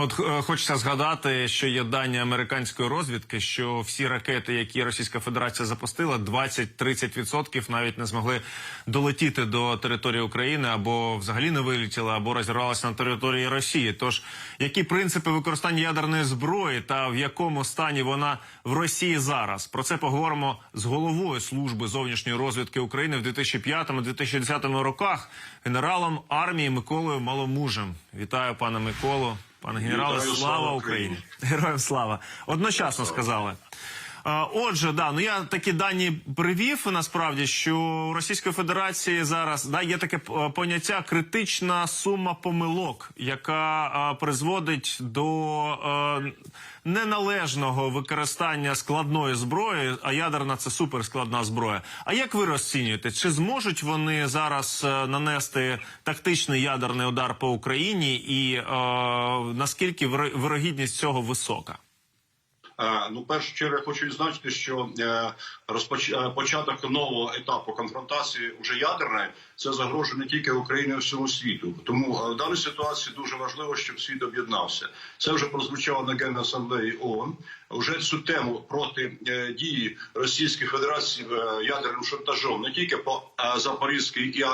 От е, хочеться згадати, що є дані американської розвідки, що всі ракети, які Російська Федерація запустила, 20-30% навіть не змогли долетіти до території України або взагалі не вилетіли, або розірвалися на території Росії. Тож які принципи використання ядерної зброї та в якому стані вона в Росії зараз? Про це поговоримо з головою служби зовнішньої розвідки України в 2005-2010 роках, генералом армії Миколою Маломужем. Вітаю, пане Миколу. Пане генерале, слава! Україні! Героям слава! Одночасно сказали. А, Отже, да, ну я такі дані привів насправді, що у Російської Федерації зараз да є таке е, поняття критична сума помилок, яка е, призводить до е, неналежного використання складної зброї, а ядерна це суперскладна зброя. А як ви розцінюєте, чи зможуть вони зараз нанести тактичний ядерний удар по Україні, і е, наскільки виро- вирогідність цього висока? Е, Ну, першу чергу я хочу відзначити, що е, розпоч... е, початок нового етапу конфронтації уже ядерної це загрожує не тільки Україні, а всьому світу. Тому в даній ситуації дуже важливо, щоб світ об'єднався. Це вже прозвучало на Генеральній асамблеї ООН. Вже цю тему проти дії Російської Федерації ядерним шантажом не тільки по Запорізькій і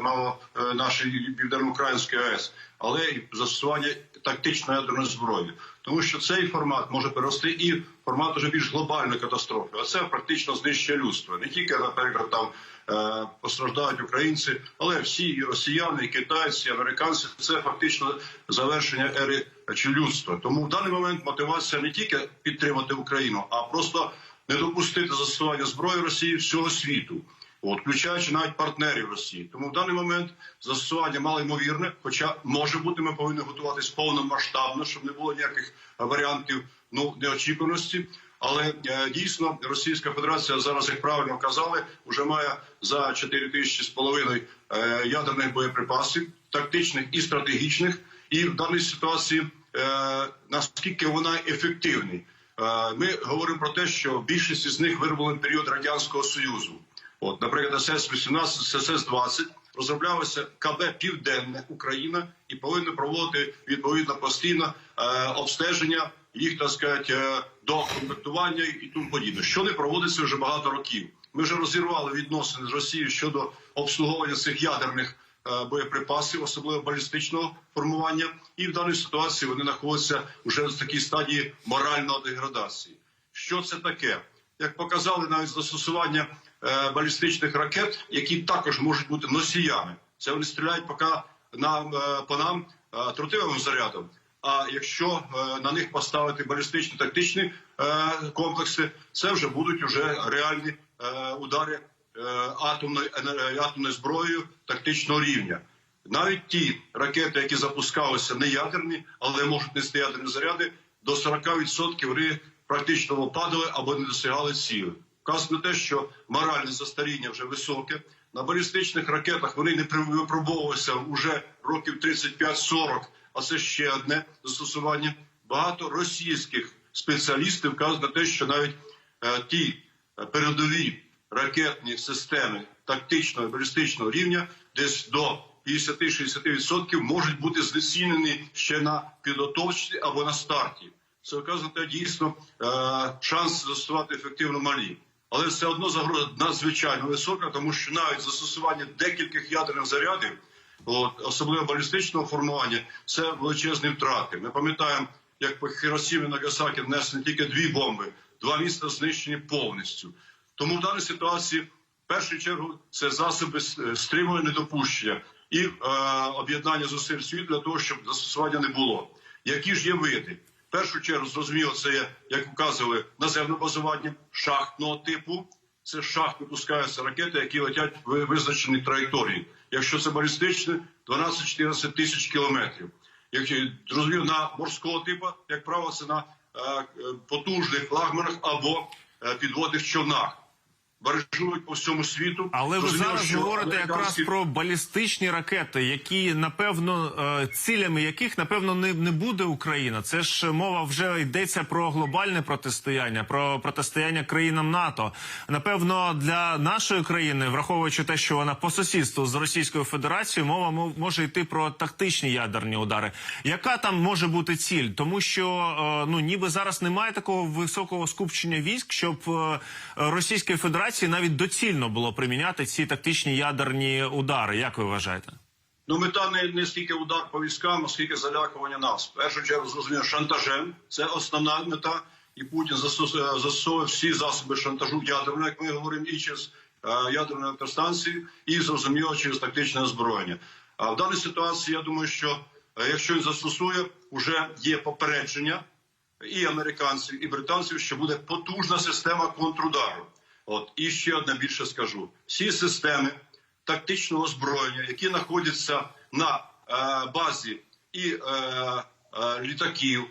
мало нашій південноукраїнській АЕС, але й застосування тактичної ядерної зброї, тому що цей формат може перерости і в формат уже більш глобальної катастрофи. А це практично знищує людство. Не тільки, наприклад, там е, постраждають українці, але всі і росіяни, і китайці, і американці це фактично завершення ери чи людства. Тому в даний момент мотивація не тільки підтримати Україну, а просто не допустити застосування зброї Росії всього світу. От, включаючи навіть партнерів Росії, тому в даний момент застосування малоймовірне, хоча може бути, ми повинні готуватись повномасштабно, щоб не було ніяких е, варіантів ну неочікуваності. Але е, дійсно Російська Федерація зараз, як правильно казали, вже має за 4 тисячі з половиною е, ядерних боєприпасів, тактичних і стратегічних. І в даній ситуації наскільки вона ефективна. Ми говоримо про те, що більшість з них виробили в період радянського союзу. От, наприклад, СС-18, СС-20 розроблялося КБ Південне Україна і повинно проводити відповідно постійно е, обстеження їх, так сказати, е, до комплектування і тому подібне, що не проводиться вже багато років. Ми вже розірвали відносини з Росією щодо обслуговування цих ядерних е, боєприпасів, особливо балістичного формування, і в даній ситуації вони знаходяться вже в такій стадії моральної деградації. Що це таке? Як показали навіть застосування балістичних ракет, які також можуть бути носіями. Це вони стріляють поки нам е, по нам е, тротиловим зарядом. А якщо е, на них поставити балістичні тактичні е, комплекси, це вже будуть уже реальні е, удари е, атомною атомною зброєю тактичного рівня. Навіть ті ракети, які запускалися не ядерні, але можуть нести ядерні заряди, до 40% вони практично падали або не досягали цілі. Вказано те, що моральне застаріння вже високе. На балістичних ракетах вони не випробовувалися вже років 35-40, а це ще одне застосування. Багато російських спеціалістів вказують на те, що навіть е, ті е, передові ракетні системи тактичного і балістичного рівня десь до 50-60% можуть бути знецінені ще на підготовці або на старті. Це вказує дійсно е, шанс застосувати ефективно малі. Але все одно загроза надзвичайно висока, тому що навіть застосування декількох ядерних зарядів, особливо балістичного формування, це величезні втрати. Ми пам'ятаємо, як по Хіросімі Нагасакі внесені тільки дві бомби, два міста знищені повністю. Тому в даній ситуації, в першу чергу, це засоби стримування недопущення і е, об'єднання зусиль світу для того, щоб застосування не було. Які ж є види? Першу чергу, зрозуміло, це є, як вказували, наземне базування шахтного типу. Це з шахт випускаються ракети, які летять в визначені траєкторії. Якщо це балістичне, 12-14 тисяч кілометрів. Якщо зрозумів на морського типу, як правило, це на е, е, потужних флагманах або е, підводних човнах. Баражують по всьому світу. Але ви зараз що говорите якраз про балістичні ракети, які напевно е, цілями яких напевно не, не буде Україна. Це ж мова вже йдеться про глобальне протистояння, про протистояння країнам НАТО. Напевно, для нашої країни, враховуючи те, що вона по сусідству з Російською Федерацією, мова мо- може йти про тактичні ядерні удари. Яка там може бути ціль? Тому що е, ну ніби зараз немає такого високого скупчення військ, щоб е, Російської Федерації навіть доцільно було приміняти ці тактичні ядерні удари. Як ви вважаєте? Ну, мета не, не стільки удар по військам, а скільки залякування нас. Першу чергу зрозуміло шантажем. Це основна мета. І Путін застосовує всі засоби шантажу ядерного, як ми говоримо, і через е, ядерну електростанцію, і зрозуміло через тактичне озброєння. А в даній ситуації я думаю, що е, якщо він застосує, вже є попередження і американців, і британців, що буде потужна система контрудару. От і ще одне більше скажу: всі системи тактичного озброєння, які знаходяться на е, базі і е, е, літаків,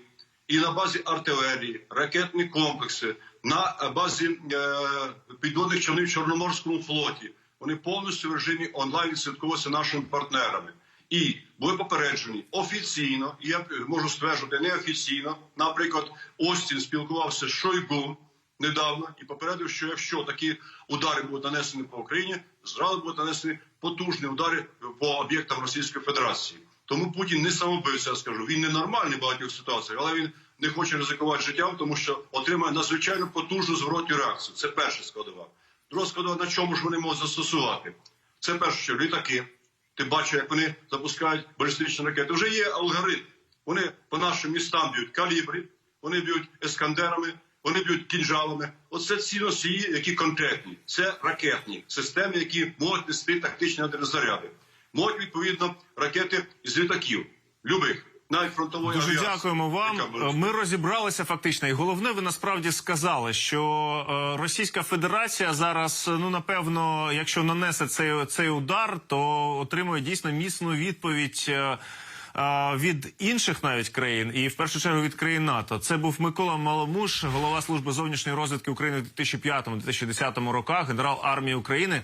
і на базі артилерії, ракетні комплекси, на базі е, підводних човнів в Чорноморському флоті. Вони повністю в режимі онлайн відслідковуються нашими партнерами. І були попереджені офіційно, і я можу стверджувати неофіційно. Наприклад, Остін спілкувався з Шойгу недавно і попередив, що якщо такі удари будуть нанесені по Україні, зразу будуть нанесені потужні удари по об'єктам Російської Федерації. Тому Путін не самобивця, я скажу. Він не нормальний в багатьох ситуаціях, але він не хоче ризикувати життям, тому що отримає надзвичайно потужну зворотню реакцію. Це перша складова. Друга складова, на чому ж вони можуть застосувати? Це перше, що літаки. Ти бачиш, як вони запускають балістичні ракети. Вже є алгоритм. Вони по нашим містам б'ють калібри, вони б'ють ескандерами, вони б'ють кінжалами. Оце ці носії, які конкретні. Це ракетні системи, які можуть нести тактичні ядерні. Можуть відповідно ракети з літаків, любих, навіть фронтової Дуже авіації. дякуємо вам. Ми розібралися фактично, і головне, ви насправді сказали, що е, Російська Федерація зараз, ну напевно, якщо нанесе цей, цей удар, то отримує дійсно міцну відповідь. Від інших навіть країн, і в першу чергу від країн НАТО, це був Микола Маломуш, голова служби зовнішньої розвідки України в 2005-2010 роках, генерал армії України.